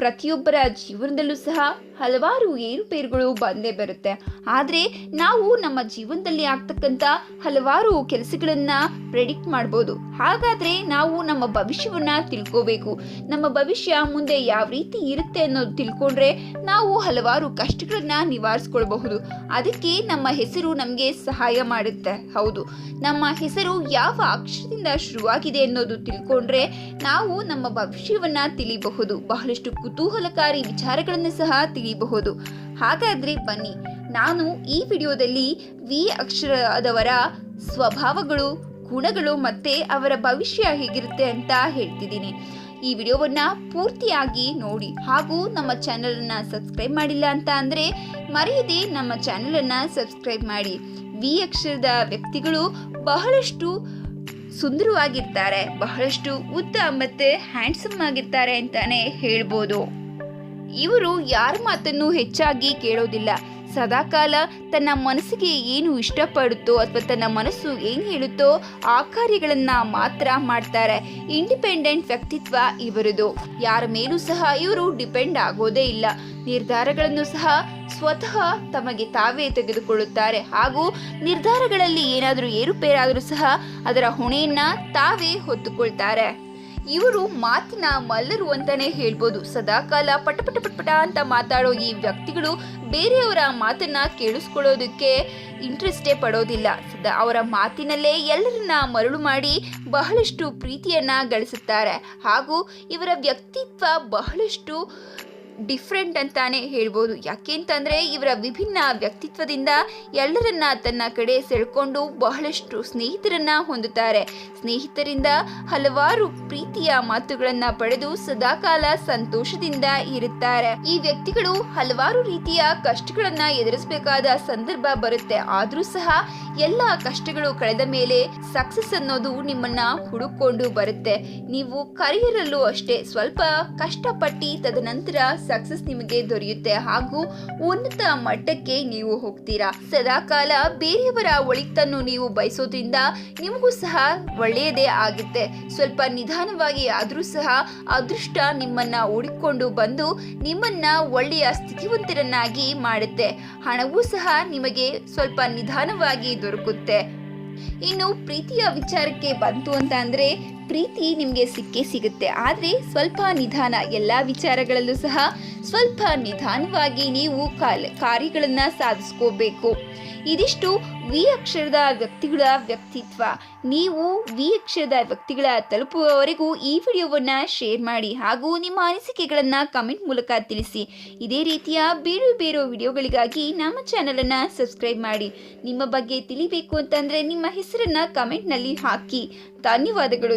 ಪ್ರತಿಯೊಬ್ಬರ ಜೀವನದಲ್ಲೂ ಸಹ ಹಲವಾರು ಏರುಪೇರುಗಳು ಬಂದೇ ಬರುತ್ತೆ. ಆದರೆ ನಾವು ನಮ್ಮ ಜೀವನದಲ್ಲಿ ಆಗ್ತಕ್ಕಂಥ ಹಲವಾರು ಕೆಲಸಗಳನ್ನು ಪ್ರೆಡಿಕ್ಟ್ ಮಾಡ್ಬೋದು. ಹಾಗಾದರೆ ನಾವು ನಮ್ಮ ಭವಿಷ್ಯವನ್ನು ತಿಳ್ಕೋಬೇಕು. ನಮ್ಮ ಭವಿಷ್ಯ ಮುಂದೆ ಯಾವ ರೀತಿ ಇರುತ್ತೆ ಅನ್ನೋದು ತಿಳ್ಕೊಂಡ್ರೆ ನಾವು ಹಲವಾರು ಕಷ್ಟಗಳನ್ನು ನಿವಾರಿಸ್ಕೊಳ್ಬಹುದು. ಅದಕ್ಕೆ ನಮ್ಮ ಹೆಸರು ನಮಗೆ ಸಹಾಯ ಮಾಡುತ್ತೆ. ಹೌದು. ನಮ್ಮ ಹೆಸರು ಯಾವ ಅಕ್ಷರದಿಂದ ಶುರುವಾಗಿದೆ ಅನ್ನೋದು ತಿಳ್ಕೊಂಡ್ರೆ ನಾವು ನಮ್ಮ ಭವಿಷ್ಯವನ್ನು ತಿಳಿಬಹುದು. ಬಹಳಷ್ಟು ಕುತೂಹಲಕಾರಿ ವಿಚಾರಗಳನ್ನು ಸಹ ತಿಳಿಯಬಹುದು. ಹಾಗಾದ್ರೆ ಬನ್ನಿ, ನಾನು ಈ ವಿಡಿಯೋದಲ್ಲಿ ವಿ ಅಕ್ಷರದವರ ಸ್ವಭಾವಗಳು, ಗುಣಗಳು ಮತ್ತೆ ಅವರ ಭವಿಷ್ಯ ಹೇಗಿರುತ್ತೆ ಅಂತ ಹೇಳ್ತಿದ್ದೀನಿ. ಈ ವಿಡಿಯೋವನ್ನು ಪೂರ್ತಿಯಾಗಿ ನೋಡಿ ಹಾಗೂ ನಮ್ಮ ಚಾನಲನ್ನು ಸಬ್ಸ್ಕ್ರೈಬ್ ಮಾಡಿಲ್ಲ ಅಂತ ಅಂದರೆ ಮರೆಯದೆ ನಮ್ಮ ಚಾನಲನ್ನು ಸಬ್ಸ್ಕ್ರೈಬ್ ಮಾಡಿ. ವಿ ಅಕ್ಷರದ ವ್ಯಕ್ತಿಗಳು ಬಹಳಷ್ಟು ಸುಂದರವಾಗಿರ್ತಾರೆ ಬಹಳಷ್ಟು ಉದ್ದ ಮತ್ತೆ ಹ್ಯಾಂಡ್ಸಮ್ ಆಗಿರ್ತಾರೆ ಅಂತಾನೆ ಹೇಳ್ಬೋದು. ಇವರು ಯಾರ ಮಾತನ್ನು ಹೆಚ್ಚಾಗಿ ಕೇಳೋದಿಲ್ಲ. ಸದಾಕಾಲ ತನ್ನ ಮನಸ್ಸಿಗೆ ಏನು ಇಷ್ಟಪಡುತ್ತೋ ಅಥವಾ ತನ್ನ ಮನಸ್ಸು ಏನು ಹೇಳುತ್ತೋ ಆ ಕಾರ್ಯಗಳನ್ನು ಮಾತ್ರ ಮಾಡ್ತಾರೆ. ಇಂಡಿಪೆಂಡೆಂಟ್ ವ್ಯಕ್ತಿತ್ವ ಇವರದು. ಯಾರ ಮೇಲೂ ಸಹ ಇವರು ಡಿಪೆಂಡ್ ಆಗೋದೇ ಇಲ್ಲ. ನಿರ್ಧಾರಗಳನ್ನು ಸಹ ಸ್ವತಃ ತಮಗೆ ತಾವೇ ತೆಗೆದುಕೊಳ್ಳುತ್ತಾರೆ. ಹಾಗೂ ನಿರ್ಧಾರಗಳಲ್ಲಿ ಏನಾದರೂ ಏರುಪೇರಾದರೂ ಸಹ ಅದರ ಹೊಣೆಯನ್ನು ತಾವೇ ಹೊತ್ತುಕೊಳ್ತಾರೆ. ಇವರು ಮಾತಿನ ಮಲ್ಲರು ಅಂತಾನೆ ಹೇಳ್ಬೋದು. ಸದಾಕಾಲ ಪಟ ಪಟ ಅಂತ ಮಾತಾಡೋ ಈ ವ್ಯಕ್ತಿಗಳು ಬೇರೆಯವರ ಮಾತನ್ನ ಕೇಳಿಸ್ಕೊಳ್ಳೋದಕ್ಕೆ ಇಂಟ್ರೆಸ್ಟೇ ಪಡೋದಿಲ್ಲ. ಸದಾ ಅವರ ಮಾತಿನಲ್ಲೇ ಎಲ್ಲರನ್ನ ಮರಳು ಮಾಡಿ ಬಹಳಷ್ಟು ಪ್ರೀತಿಯನ್ನ ಗಳಿಸುತ್ತಾರೆ. ಹಾಗೂ ಇವರ ವ್ಯಕ್ತಿತ್ವ ಬಹಳಷ್ಟು ಡಿಫ್ರೆಂಟ್ ಅಂತಾನೆ ಹೇಳ್ಬೋದು. ಯಾಕೆಂತಂದ್ರೆ ಇವರ ವಿಭಿನ್ನ ವ್ಯಕ್ತಿತ್ವದಿಂದ ಎಲ್ಲರನ್ನ ತನ್ನ ಕಡೆ ಸೆಳ್ಕೊಂಡು ಬಹಳಷ್ಟು ಸ್ನೇಹಿತರನ್ನ ಹೊಂದುತ್ತಾರೆ. ಸ್ನೇಹಿತರಿಂದ ಹಲವಾರು ಪ್ರೀತಿಯ ಮಾತುಗಳನ್ನ ಪಡೆದು ಸದಾಕಾಲ ಸಂತೋಷದಿಂದ ಇರುತ್ತಾರೆ. ಈ ವ್ಯಕ್ತಿಗಳು ಹಲವಾರು ರೀತಿಯ ಕಷ್ಟಗಳನ್ನ ಎದುರಿಸಬೇಕಾದ ಸಂದರ್ಭ ಬರುತ್ತೆ. ಆದ್ರೂ ಸಹ ಎಲ್ಲ ಕಷ್ಟಗಳು ಕಳೆದ ಮೇಲೆ ಸಕ್ಸಸ್ ಅನ್ನೋದು ನಿಮ್ಮನ್ನ ಹುಡುಕೊಂಡು ಬರುತ್ತೆ. ನೀವು ಕರಿಯರಲ್ಲೂ ಅಷ್ಟೇ. ಸ್ವಲ್ಪ ಕಷ್ಟಪಟ್ಟಿ ತದನಂತರ ಸಕ್ಸಸ್ ನಿಮಗೆ ದೊರೆಯುತ್ತೆ ಹಾಗೂ ಉನ್ನತ ಮಟ್ಟಕ್ಕೆ ನೀವು ಹೋಗ್ತೀರಾ. ಸದಾಕಾಲ ಬೇರೆಯವರ ಒಳಿತನ್ನು ನೀವು ಬಯಸೋದ್ರಿಂದ ನಿಮಗೂ ಸಹ ಒಳ್ಳೆಯದೇ ಆಗುತ್ತೆ. ಸ್ವಲ್ಪ ನಿಧಾನವಾಗಿ ಆದರೂ ಸಹ ಅದೃಷ್ಟ ನಿಮ್ಮನ್ನ ಹುಡುಕೊಂಡು ಬಂದು ನಿಮ್ಮನ್ನ ಒಳ್ಳೆಯ ಸ್ಥಿತಿವಂತರನ್ನಾಗಿ ಮಾಡುತ್ತೆ. ಹಣವೂ ಸಹ ನಿಮಗೆ ಸ್ವಲ್ಪ ನಿಧಾನವಾಗಿ ದೊರಕುತ್ತೆ. ಇನ್ನು ಪ್ರೀತಿಯ ವಿಚಾರಕ್ಕೆ ಬಂತು ಅಂತ ಅಂದ್ರೆ ಪ್ರೀತಿ ನಿಮಗೆ ಸಿಕ್ಕೇ ಸಿಗುತ್ತೆ. ಆದರೆ ಸ್ವಲ್ಪ ನಿಧಾನ ಎಲ್ಲ ವಿಚಾರಗಳಲ್ಲೂ ಸಹ ಸ್ವಲ್ಪ ನಿಧಾನವಾಗಿ ನೀವು ಕಾಲ್ ಕಾರ್ಯಗಳನ್ನು ಸಾಧಿಸ್ಕೋಬೇಕು. ಇದಿಷ್ಟು ವಿ ಅಕ್ಷರದ ವ್ಯಕ್ತಿಗಳ ವ್ಯಕ್ತಿತ್ವ. ನೀವು ವಿ ಅಕ್ಷರದ ವ್ಯಕ್ತಿಗಳ ತಲುಪುವವರೆಗೂ ಈ ವಿಡಿಯೋವನ್ನು ಶೇರ್ ಮಾಡಿ ಹಾಗೂ ನಿಮ್ಮ ಅನಿಸಿಕೆಗಳನ್ನು ಕಮೆಂಟ್ ಮೂಲಕ ತಿಳಿಸಿ. ಇದೇ ರೀತಿಯ ಬೇರೆ ಬೇರೆ ವಿಡಿಯೋಗಳಿಗಾಗಿ ನಮ್ಮ ಚಾನಲನ್ನು ಸಬ್ಸ್ಕ್ರೈಬ್ ಮಾಡಿ. ನಿಮ್ಮ ಬಗ್ಗೆ ತಿಳಿಬೇಕು ಅಂತಂದರೆ ನಿಮ್ಮ ಹೆಸರನ್ನು ಕಮೆಂಟ್ನಲ್ಲಿ ಹಾಕಿ. ಧನ್ಯವಾದಗಳು